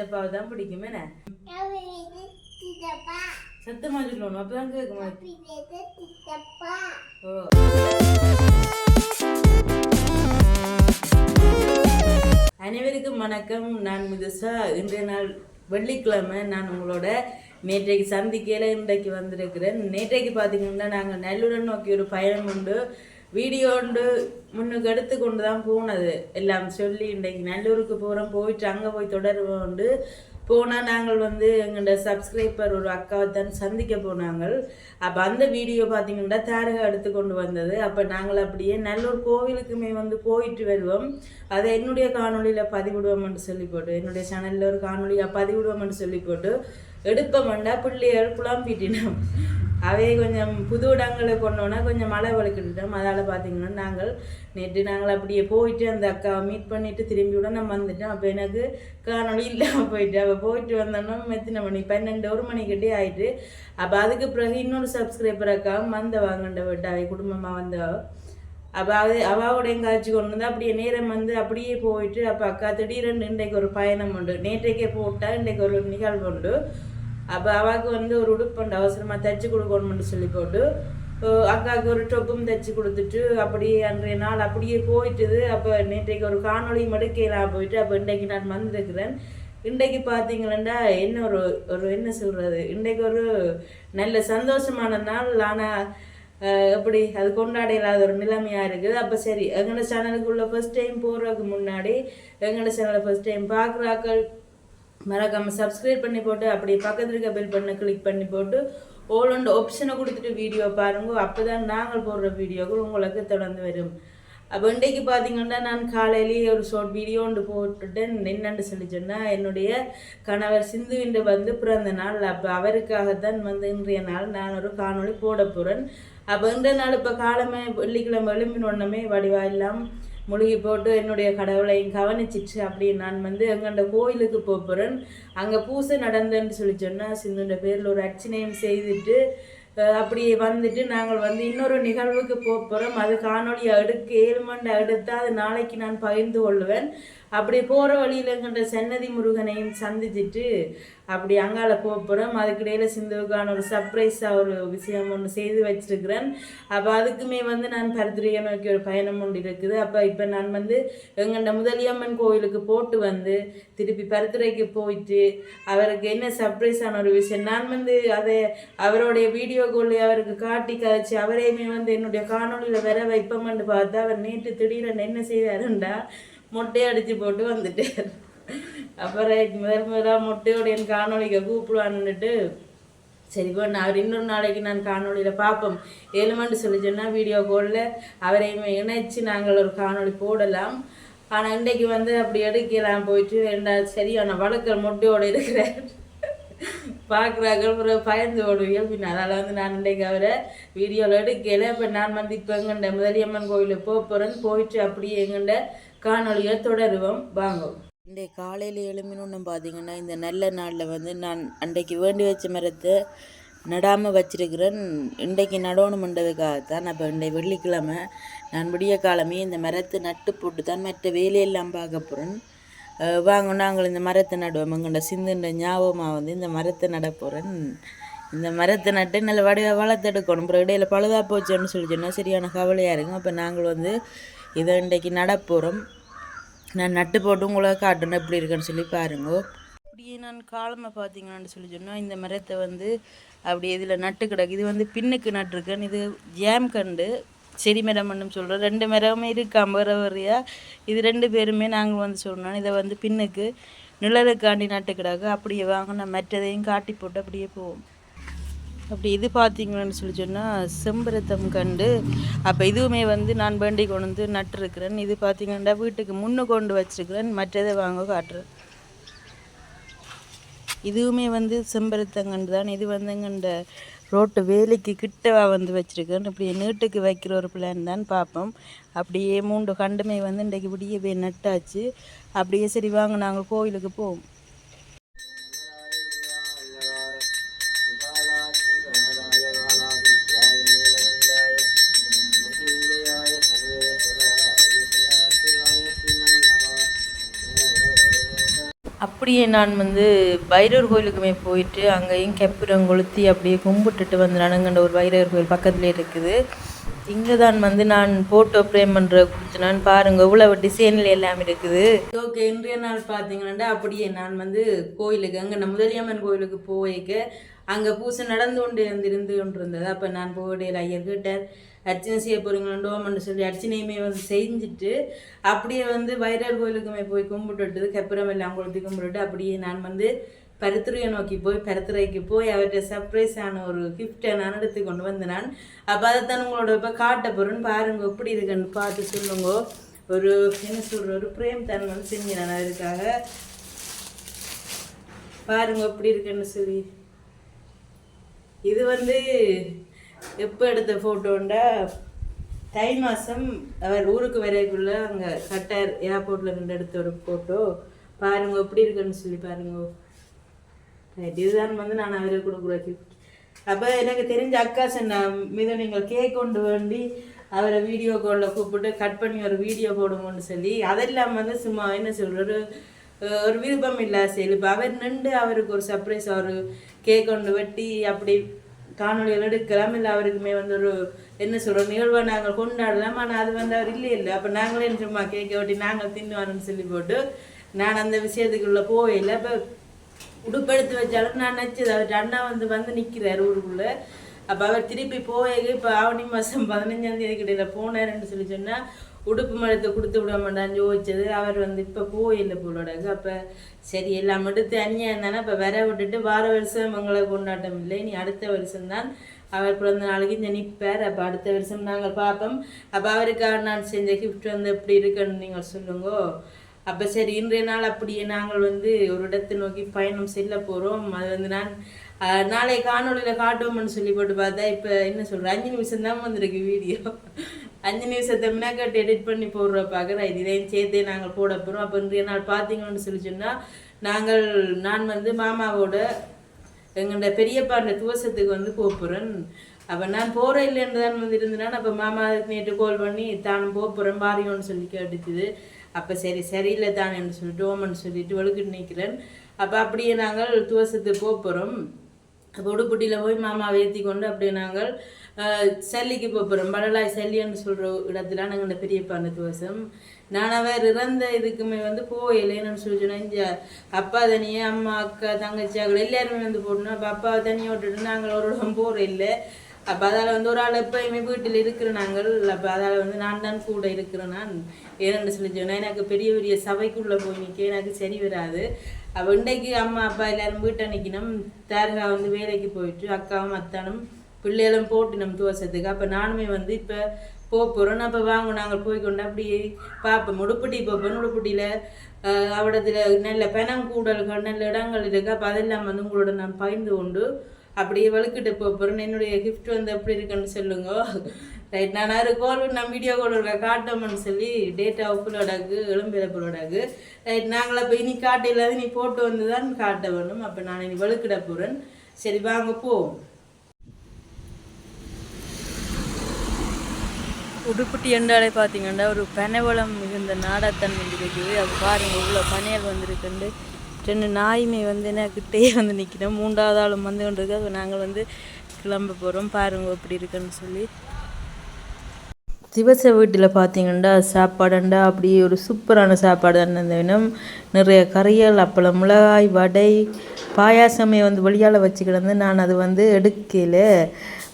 சித்தப்பாவை தான் பிடிக்கும். என்ன? சத்தமா சொல்லணும் அப்பதான் கேட்குமா ஓ. அனைவருக்கும் வணக்கம். நான் மிதுசா இன்றைய நாள் வெள்ளிக்கிழமை. நான் உங்களோட நேற்றைக்கு சந்திக்கையில் இன்றைக்கு வந்திருக்கிறேன். நேற்றைக்கு பார்த்தீங்கன்னா நாங்கள் நல்லுடன் நோக்கி ஒரு பயணம் உண்டு. வீடியோண்டு முன்னுக்கு எடுத்து கொண்டு தான் போனது. எல்லாம் சொல்லி இன்றைக்கு நல்லூருக்கு போகிறோம் போயிட்டு அங்கே போய் தொடருவோம் உண்டு போனால் நாங்கள் வந்து எங்கள்ட சப்ஸ்கிரைபர் ஒரு அக்காவை தான் சந்திக்க போனாங்க அப்போ அந்த வீடியோ பார்த்தீங்கன்னா தாரகா எடுத்து கொண்டு வந்தது. அப்போ நாங்கள் அப்படியே நல்லூர் கோவிலுக்குமே வந்து போயிட்டு வருவோம். அதை என்னுடைய காணொலியில் பதிவிடுவோம்னு சொல்லி போட்டு என்னுடைய சேனலில் ஒரு காணொலியாக பதிவிடுவோம்னு சொல்லி போட்டு எடுப்போம்டா பிள்ளைகள் குழம்பிட்டினோம் அவை கொஞ்சம் புது இடங்களை கொண்டோன்னா கொஞ்சம் மழை வழுக்கிட்டோம் அதால் பார்த்தீங்கன்னா நாங்கள் நேற்று நாங்கள் அப்படியே போயிட்டு அந்த அக்காவை மீட் பண்ணிட்டு திரும்பி விட நம்ம வந்துட்டோம். அப்போ எனக்கு காணொலி இல்லாமல் போயிட்டு அவள் போயிட்டு வந்தோன்னா எத்தனை மணி பன்னெண்டு ஒரு மணிக்கிட்டே ஆயிட்டு. அப்போ அதுக்கு பிறகு இன்னொரு சப்ஸ்கிரைபர் அக்காவும் வந்த வாங்கண்ட விட்டு அவை குடும்பமாக வந்தவ அப்போ அது அவாவோட எங்காச்சும் கொண்டு வந்து அப்படியே நேரம் வந்து அப்படியே போயிட்டு அப்போ அக்கா திடீரென்று இன்றைக்கு ஒரு பயணம் உண்டு. நேற்றைக்கே போட்டால் இன்றைக்கு ஒரு நிகழ்வு உண்டு. அப்போ அவாவுக்கு வந்து ஒரு உடுப்புண்டு அவசரமாக தைச்சி கொடுக்கணும்னு சொல்லி போட்டு அக்காவுக்கு ஒரு டொப்பும் தைச்சி கொடுத்துட்டு அப்படியே அன்றைய நாள் அப்படியே போயிட்டுது. அப்போ நேற்றைக்கு ஒரு காணொளி மடுக்கையிலாம் போயிட்டு அப்போ இன்றைக்கு நான் வந்திருக்கிறேன். இன்றைக்கு பார்த்தீங்கன்னா என்ன ஒரு ஒரு என்ன சொல்கிறது இன்றைக்கு ஒரு நல்ல சந்தோஷமான நாள். ஆனால் எப்படி அது கொண்டாட இல்லாத ஒரு நிலைமையாக இருக்குது. அப்போ சரி எங்களோட சேனலுக்குள்ள ஃபர்ஸ்ட் டைம் போடுறதுக்கு முன்னாடி எங்களோட சேனலை ஃபஸ்ட் டைம் பார்க்குறாக்கள் மறக்காம சப்ஸ்கிரைப் பண்ணி போட்டு அப்படியே பக்கத்தில் இருக்க பெல் பண்ண கிளிக் பண்ணி போட்டு ஓல் அண்ட் ஆப்ஷனை கொடுத்துட்டு வீடியோ பாருங்க. அப்போ தான் நாங்கள் போடுற வீடியோக்கள் உங்களுக்கு தொடர்ந்து வரும். அப்போ இன்றைக்கு பார்த்தீங்கன்னா நான் காலையிலேயே ஒரு ஷார்ட் வீடியோ ஒன்று போட்டுட்டேன். என்னென்னு சொல்லி சொன்னால் என்னுடைய கணவர் சிந்துவின் வந்து பிறந்த நாள். அப்போ அவருக்காகத்தான் வந்து இன்றைய நாள் நான் ஒரு காணொளி போட போகிறேன் அப்போ இன்றைய நாள் இப்போ காலமே வெள்ளிக்கிழமை எழும்பின உடனே வடிவா முழுகி போட்டு என்னுடைய கடவுளையும் கவனிச்சிச்சு அப்படின்னு நான் வந்து எங்கண்ட கோயிலுக்கு போகிறேன் அங்கே பூசை நடந்தேன்னு சொல்லி சொன்னால் சிந்துண்ட பேரில் ஒரு அர்ச்சனையும் செய்துட்டு அப்படி வந்துட்டு நாங்கள் வந்து இன்னொரு நிகழ்வுக்கு போக போகிறோம் அது காணொளி அடுக்கு ஏழு மணி அது நாளைக்கு நான் பகிர்ந்து கொள்வேன். அப்படி போகிற வழியில் எங்கிட்ட சன்னதி முருகனையும் சந்திச்சுட்டு அப்படி அங்கால போக போகிறோம் அதுக்கிடையில சிந்துவுக்கான ஒரு சர்ப்ரைஸாக ஒரு விஷயம் ஒன்று செய்து வச்சிருக்கிறேன். அப்போ அதுக்குமே வந்து நான் பருத்துறையை நோக்கி ஒரு பயணம் ஒன்று இருக்குது. அப்போ இப்போ நான் வந்து எங்கண்ட முதலியம்மன் கோயிலுக்கு போட்டு வந்து திருப்பி பருத்துறைக்கு போயிட்டு அவருக்கு என்ன சர்ப்ரைஸான ஒரு விஷயம் நான் வந்து அதை அவருடைய வீடியோ காலில் அவருக்கு காட்டி கதைச்சு அவரையுமே வந்து என்னுடைய காணொளியில் வர வைப்போம்னு பார்த்தா அவர் நேற்று திடீரென்னு என்ன செய்தாருண்டா மொட்டை அடித்து போட்டு வந்துட்டேன் அப்புறம் முதல் முதலாக மொட்டையோட என் காணொலிக்கு கூப்பிடுவான்னுட்டு சரி இப்போ நான் அவர் இன்னொரு நாளைக்கு நான் காணொளியில் பார்ப்போம். ஏழு சொல்லி சொன்னால் வீடியோ கோலில் அவரையுமே இணைச்சு நாங்கள் ஒரு காணொளி போடலாம். ஆனால் இன்றைக்கு வந்து அப்படி எடுக்கலாம் போயிட்டு ரெண்டா சரியான வழக்கல் மொட்டையோடு இருக்கிறார். பார்க்குறாங்க அப்புறம் பயந்து ஓடுவீங்க பின்ன அதனால் வந்து நான் இன்றைக்கு அவரை வீடியோவில் எடுக்கல. இப்போ நான் வந்து இப்போ எங்கண்ட முதலியம்மன் கோயிலுக்கு போக போகிறேன்னு போயிட்டு அப்படியே எங்கண்ட காணொலியை தொடருவோம். வாங்கும் இன்றைக்கு காலையில் எழுமினு பார்த்தீங்கன்னா இந்த நல்ல நாளில் வந்து நான் அன்றைக்கு வேண்டி வச்ச மரத்தை நடாமல் வச்சிருக்கிறேன். இன்றைக்கு நடணுமென்றதுக்காகத்தான். அப்போ இன்றைய வெள்ளிக்கிழமை நான் விடிய காலமே இந்த மரத்தை நட்டு போட்டு தான் மற்ற வேலையெல்லாம் பார்க்க போகிறேன் வாங்க நாங்கள் இந்த மரத்தை நடுவோம். எங்கள்கிட்ட சிந்துன்ற ஞாபகமாக வந்து இந்த மரத்தை நட போகிறேன் இந்த மரத்தை நட்டு நல்ல வடிவ வளர்த்தெடுக்கணும் அப்புறம் இடையில பழுதா போச்சுன்னு சொல்லி சொன்னால் சரியான கவலையாக இருக்கும். அப்போ நாங்கள் வந்து இதை இன்றைக்கு நட போகிறோம் நான் நட்டு போட்டு உங்களை காட்டணும் எப்படி இருக்குன்னு சொல்லி பாருங்க. அப்படியே நான் காலமாக பார்த்தீங்கன்னு சொல்லி சொன்னால் இந்த மரத்தை வந்து அப்படி இதில் நட்டு கிடக்கு. இது வந்து பின்னுக்கு நட்டுருக்கேன். இது ஜாம் கண்டு சரி மரம்னு சொல்கிறோம் ரெண்டு மரமே இருக்கு வர இது ரெண்டு பேருமே நாங்கள் வந்து சொல்லணும் இதை வந்து பின்னுக்கு நிழலுக்காண்டி நட்டு கிடக்கு அப்படியே வாங்கின மற்றதையும் காட்டி போட்டு அப்படியே போவோம். அப்படி இது பார்த்தீங்கன்னு சொல்லி சொன்னால் செம்பருத்தம் கண்டு. அப்போ இதுவுமே வந்து நான் வேண்டி கொண்டு வந்து நட்டுருக்கிறேன். இது பார்த்தீங்கன்னா வீட்டுக்கு முன்னு கொண்டு வச்சிருக்கிறேன். மற்றதை வாங்க காட்டுறேன். இதுவுமே வந்து செம்பருத்தங்கண்டு தான். இது வந்துங்கண்ட ரோட்டு வேலைக்கு கிட்டவா வந்து வச்சுருக்கேன். இப்படி நீட்டுக்கு வைக்கிற ஒரு பிளான் தான் பார்ப்போம் அப்படியே மூன்று கண்டுமே வந்து இன்றைக்கு விடியவே நட்டாச்சு. அப்படியே சரி வாங்க நாங்கள் கோயிலுக்கு போவோம். அப்படியே நான் வந்து பைரவர் கோயிலுக்குமே போயிட்டு அங்கேயும் கெப்புரம் கொளுத்தி அப்படியே கும்பிட்டுட்டு வந்து அணுங்கண்ட ஒரு பைரவர் கோயில் பக்கத்துலேயே இருக்குது. இங்கே தான் வந்து நான் ஃபோட்டோ ஃப்ரேம் பண்ணுற கொடுத்தனான் பாருங்கள் இவ்வளோ டிசைனில் எல்லாம் இருக்குது. ஓகே இன்றைய நாள் பார்த்தீங்கன்னா அப்படியே நான் வந்து கோயிலுக்கு அங்கே நம்ம முதலியம்மன் கோயிலுக்கு போய்க்க அங்கே பூசை நடந்து கொண்டு இருந்து கொண்டு இருந்தது அப்போ நான் போடையில் ஐயர் கிட்டார் அர்ச்சனை செய்ய போகிறீங்களோன்னு சொல்லி அர்ச்சனையுமே வந்து செஞ்சுட்டு அப்படியே வந்து வைரால் கோயிலுக்குமே போய் கும்பிட்டுட்டு கெப்புறம் எல்லாம் கொளுத்தி கும்பிட்டுட்டு அப்படியே நான் வந்து பருத்துறையை நோக்கி போய் பருத்துறைக்கு போய் அவர்கிட்ட சர்ப்ரைஸான ஒரு கிஃப்டை நான் எடுத்து கொண்டு வந்தேன் நான் அப்போ அதைத்தான் உங்களோட இப்போ காட்ட போகிறேன்னு பாருங்க எப்படி இருக்குன்னு பார்த்து சொல்லுங்க. ஒரு என்ன சொல்கிற ஒரு பிரேம் தன் வந்து செஞ்சேன் நான் அதுக்காக பாருங்க எப்படி இருக்குன்னு சொல்லி. இது வந்து எப்போ எடுத்த ஃபோட்டோண்டா தை மாதம் அவர் ஊருக்கு வரைக்குள்ள அங்கே கட்டார் ஏர்போர்ட்டில் நின்று எடுத்த ஒரு ஃபோட்டோ பாருங்க எப்படி இருக்குன்னு சொல்லி பாருங்க. இதுதான் வந்து நான் அவரை கொடுக்குற கிஃப்ட் அப்போ எனக்கு தெரிஞ்ச அக்கா சொன்ன மீது நீங்கள் கேக் கொண்டு வேண்டி அவரை வீடியோ காலில் கூப்பிட்டு கட் பண்ணி ஒரு வீடியோ போடுங்கன்னு சொல்லி. அதெல்லாம் வந்து சும்மா என்ன சொல்கிறது ஒரு விருப்பம் இல்லை சரி. இப்போ அவர் நின்று அவருக்கு ஒரு சர்ப்ரைஸ் அவர் கேக் கொண்டு வெட்டி அப்படி காணொலிகள் எடுக்கலாம். இல்லை அவருக்குமே வந்து ஒரு என்ன சொல்கிறோம் நிகழ்வை நாங்கள் கொண்டாடலாம். ஆனால் அது வந்து அவர் இல்லை இல்லை. அப்போ நாங்களே சும்மா கேட்க ஓட்டி நாங்கள் தின்னுவாருன்னு சொல்லி போட்டு நான் அந்த விஷயத்துக்குள்ளே போகல. இப்போ உடுப்பெடுத்து வச்சாலும் நான் நினச்சது அவர் அண்ணா வந்து வந்து நிற்கிறார் ஊருக்குள்ளே. அப்போ அவர் திருப்பி போய் இப்போ ஆவணி மாதம் பதினஞ்சாந்தேதி கிடையில போனாருன்னு சொல்லி சொன்னால் உடுப்பு மரத்தை கொடுத்து விட மாட்டான்னு யோசிச்சது. அவர் வந்து இப்போ போயில்லை போலோடகு அப்போ சரி எல்லாம் எடுத்து அந்நியம் இருந்தானே இப்போ வர விட்டுட்டு வார வருஷம் மங்கள கொண்டாட்டம் இல்லை. நீ அடுத்த வருஷம்தான் அவர் பிறந்த நாளைக்கு இங்கே நிற்பார் அப்போ அடுத்த வருஷம் நாங்கள் பார்ப்போம். அப்போ அவருக்காக நான் செஞ்ச கிஃப்ட் வந்து எப்படி இருக்குன்னு நீங்கள் சொல்லுங்க. அப்போ சரி இன்றைய நாள் அப்படியே நாங்கள் வந்து ஒரு இடத்தை நோக்கி பயணம் செல்ல போகிறோம் அது வந்து நான் நாளை காணொளியில் காட்டுவோம்னு சொல்லி போட்டு பார்த்தா இப்போ என்ன சொல்கிறேன் அஞ்சு நிமிஷம் தான் வந்திருக்கு வீடியோ. அஞ்சு நிமிஷத்தை மினாக்கட்டு எடிட் பண்ணி போடுற பார்க்குற இது இதையும் சேர்த்தே நாங்கள் போட போகிறோம் அப்போ இன்றைய நாள் பார்த்தீங்கன்னு சொல்லி சொன்னால் நாங்கள் நான் வந்து மாமாவோட எங்கள்ட பெரியப்பாண்ட துவசத்துக்கு வந்து போகிறேன் அப்போ நான் போகிற இல்லைன்னு தான் வந்து இருந்தேன். அப்போ மாமா நேற்று கால் பண்ணி தானும் போகிறேன் பாரியோன்னு சொல்லி கேட்டுச்சுது அப்போ சரி சரியில்லை தான் என்று சொல்லிட்டு ஓமன் சொல்லிட்டு வெளுக்கிட்டு நிற்கிறேன் அப்போ அப்படியே நாங்கள் துவசத்துக்கு போகிறோம் அப்போ உடுப்புட்டியில் போய் மாமாவை ஏற்றி கொண்டு அப்படியே நாங்கள் செல்லிக்கு போகிறோம் படலாய் செல்லின்னு சொல்கிற இடத்துல நாங்கள் இந்த பெரியப்பா அந்த துவசம். நான் அவர் இறந்த இதுக்குமே வந்து போயிலேன்னு சொல்லி சொன்னேன் இந்த அப்பா தனியே அம்மா அக்கா தங்கச்சி அவர்கள் எல்லாருமே வந்து போடணும். அப்போ அப்பாவை தனியாக விட்டுட்டு நாங்கள் ஒரு இடம் போகிற இல்லை அப்போ அதால் வந்து ஒரு ஆள் எப்பயுமே வீட்டில் இருக்கிற நாங்கள். அப்போ அதால் வந்து நான் தான் கூட இருக்கிறேன் நான். ஏன்னு சொல்லி சொன்னேன் எனக்கு பெரிய பெரிய சபைக்குள்ளே போய் நிற்க எனக்கு சரி வராது. அப்போ இன்றைக்கு அம்மா அப்பா எல்லாரும் வீட்டை நிற்கணும் தாரகா வந்து வேலைக்கு போயிட்டு அக்காவும் அத்தானும் பிள்ளைகளும் போட்டு நம்ம துவசத்துக்கு அப்போ நானுமே வந்து இப்போ போக போகிறோம் அப்போ வாங்க நாங்கள் போய் கொண்டு அப்படியே பார்ப்போம் உடுப்பட்டி பார்ப்போம் உடுப்பட்டியில் அவடத்தில் நல்ல பெனங்கூடல்கள் நல்ல இடங்கள் இருக்குது அப்போ அதெல்லாம் வந்து உங்களோட நான் பகிர்ந்து கொண்டு அப்படியே வழுக்கிட்டு போகிறேன் என்னுடைய கிஃப்ட் வந்து எப்படி இருக்குன்னு சொல்லுங்க. ரைட் நான் ஒரு கோல் நான் வீடியோ கால் இருக்க காட்டோம்னு சொல்லி டேட்டா உப்புலோடாக்கு எலும்பிழப்புலோடாக்கு ரைட் நாங்கள் அப்போ இனி காட்ட இல்லாத நீ போட்டு வந்து தான் காட்ட வேணும் அப்போ நான் இனி வழுக்கிட போகிறேன் சரி வாங்க போவோம். உடுப்பட்டி என்றாலே பார்த்தீங்கன்னா ஒரு பனைவளம் மிகுந்த நாடத்தன்மை இருக்குது. அது பாருங்க இவ்வளோ பனையல் வந்திருக்குண்டு. ரெண்டு நாயுமே வந்து எனக்கிட்டே வந்து நிற்கிறோம் மூன்றாவது ஆளும் வந்து கொண்டிருக்கு. அது நாங்கள் வந்து கிளம்ப போகிறோம் பாருங்க எப்படி இருக்குன்னு சொல்லி. திவச வீட்டில் பார்த்தீங்கன்னா சாப்பாடுண்டா அப்படியே ஒரு சூப்பரான சாப்பாடு தான் வேணும் நிறைய கறிகள் அப்பளம் மிளகாய் வடை பாயாசமே வந்து வெளியால் வச்சு கிடந்து நான் அது வந்து எடுக்கல.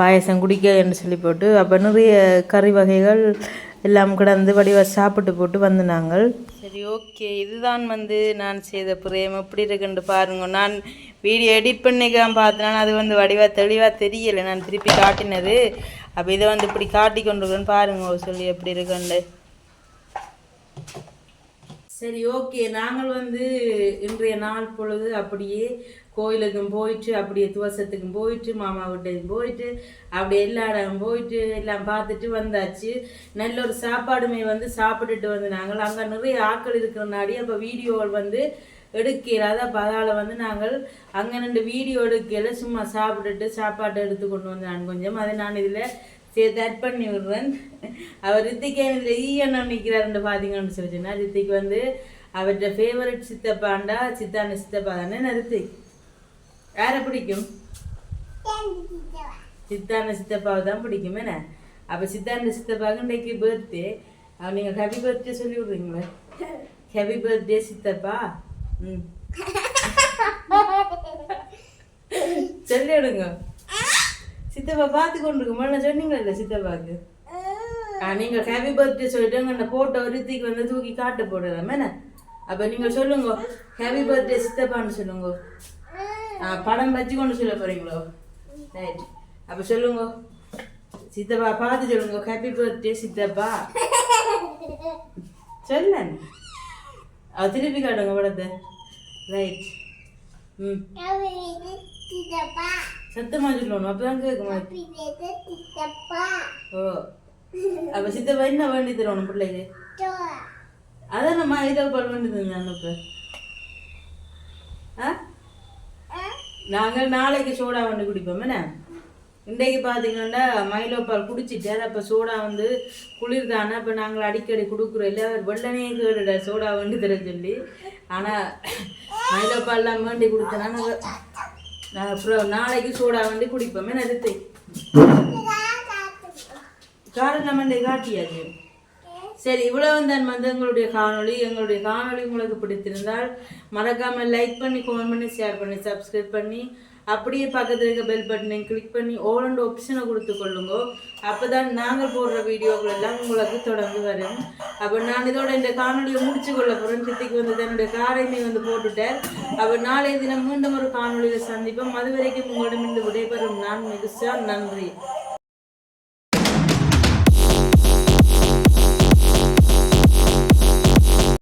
பாயாசம் குடிக்கன்னு சொல்லி போட்டு அப்போ நிறைய கறி வகைகள் எல்லாம் கிடந்து வடிவ சாப்பிட்டு போட்டு வந்து நாங்கள் சரி ஓகே. இதுதான் வந்து நான் செய்த பிரேம். எப்படி இருக்குன்னு பாருங்க. நான் வீடியோ எடிட் பண்ணிக்காம பார்த்தனால அது வந்து வடிவாக தெளிவாக தெரியலை. நான் திருப்பி காட்டினது. அப்போ இதை வந்து இப்படி காட்டி கொண்டு பாருங்க. சொல்லி எப்படி இருக்குன்னு சரி ஓகே. நாங்கள் வந்து இன்றைய நாள் பொழுது அப்படியே கோயிலுக்கும் போயிட்டு அப்படியே துவசத்துக்கும் போயிட்டு மாமா வீட்டையும் போயிட்டு அப்படியே எல்லா இடம் போயிட்டு எல்லாம் பார்த்துட்டு வந்தாச்சு. நல்ல ஒரு சாப்பாடுமே வந்து சாப்பிட்டுட்டு வந்து நாங்கள். அங்கே நிறைய ஆட்கள் இருக்கிறனாடி அப்போ வீடியோவில் வந்து எடுக்கிறாத அப்போ அதால் வந்து நாங்கள் அங்கே ரெண்டு வீடியோ எடுக்கல. சும்மா சாப்பிட்டுட்டு சாப்பாட்டை எடுத்து கொண்டு வந்து கொஞ்சம். அதை நான் இதில் சேர்த்து ஆட் பண்ணி விடுறேன். அவர் ரித்திகே இதில் ஈயண்ணன் நிற்கிறாருன்னு பார்த்தீங்கன்னு சொல்லி சொன்னால் ரித்திக் வந்து அவர்கிட்ட ஃபேவரட் சித்தப்பாண்டா சித்தான சித்தப்பா தானே? நிறுத்தி யாரை பிடிக்கும்? சித்தாண்ட சித்தப்பாவை தான் பிடிக்கும். என்ன? அப்போ சித்தாண்ட சித்தப்பாவுக்கு இன்றைக்கு பர்த்டே அவன் நீங்கள் ஹாப்பி பர்த்டே சொல்லி விட்றீங்களே? ஹாப்பி பர்த்டே சித்தப்பா. ம். சொல்லி விடுங்க. சித்தப்பா பார்த்து கொண்டு இருக்கு சொன்னீங்கல்ல சொன்னீங்களா இல்லை சித்தப்பாவுக்கு? ஆ நீங்கள் ஹாப்பி பர்த்டே சொல்லிட்டு அந்த போட்டோ ரித்திக்கு வந்து தூக்கி காட்ட போடுறேன் என்ன? அப்போ நீங்கள் சொல்லுங்க. ஹாப்பி பர்த்டே சித்தப்பான்னு சொல்லுங்க. படம் வச்சு கொண்டு சொல்ல போறீங்களோ? ரைட் அப்போ சொல்லுங்க. சித்தப்பா பார்த்து சொல்லுங்க. ஹாப்பி பர்த்டே சித்தப்பா. சொல்ல. திருப்பி காட்டுங்க படத்தை. ரைட் ம். சத்தமா சொல்லணும். அப்பதான் கேட்குமா? ஓ. அப்ப சித்தப்பா என்ன வேண்டி தரணும் பிள்ளைக்கு? அதான் நம்ம ஐதா பால் வேண்டி தந்தாங்க இப்ப ஆ? நாங்கள் நாளைக்கு சோடா வந்து குடிப்போம் என்ன? இன்றைக்கு பார்த்தீங்கன்னா மயிலோப்பால் பால் குடிச்சிட்டார் அப்போ சோடா வந்து குளிர் தானே அப்போ நாங்கள் அடிக்கடி கொடுக்குறோம். இல்லை அவர் வெள்ளனே கேடுட சோடா வேண்டி தர சொல்லி. ஆனால் மயிலோப்பால்லாம் வேண்டி கொடுத்தனா நாங்கள் அப்புறம் நாளைக்கு சோடா வந்து குடிப்போம். என்ன நிறுத்தி காரணம் மண்டை காட்டியாச்சு? சரி இவ்வளவு தான் வந்து எங்களுடைய காணொளி. எங்களுடைய காணொளி உங்களுக்கு பிடித்திருந்தால் மறக்காமல் லைக் பண்ணி கமெண்ட் பண்ணி ஷேர் பண்ணி சப்ஸ்கிரைப் பண்ணி அப்படியே பக்கத்தில் இருக்க பெல் பட்டனை கிளிக் பண்ணி ஓல் அண்ட் ஆப்ஷனை கொடுத்து கொள்ளுங்க. அப்பதான் நாங்கள் போடுற வீடியோக்கள் எல்லாம் உங்களுக்கு தொடர்ந்து வரும். அப்போ நான் இதோட இந்த காணொலியை முடிச்சு கொள்ள போகிறேன் சித்திக்கு வந்து தன்னுடைய காரையுமே வந்து போட்டுட்டேன் அப்போ நாளைய தினம் மீண்டும் ஒரு காணொலியில் சந்திப்போம். அது வரைக்கும் உங்களிடம் இந்த விடைபெறும் நான் மிகுசா நன்றி.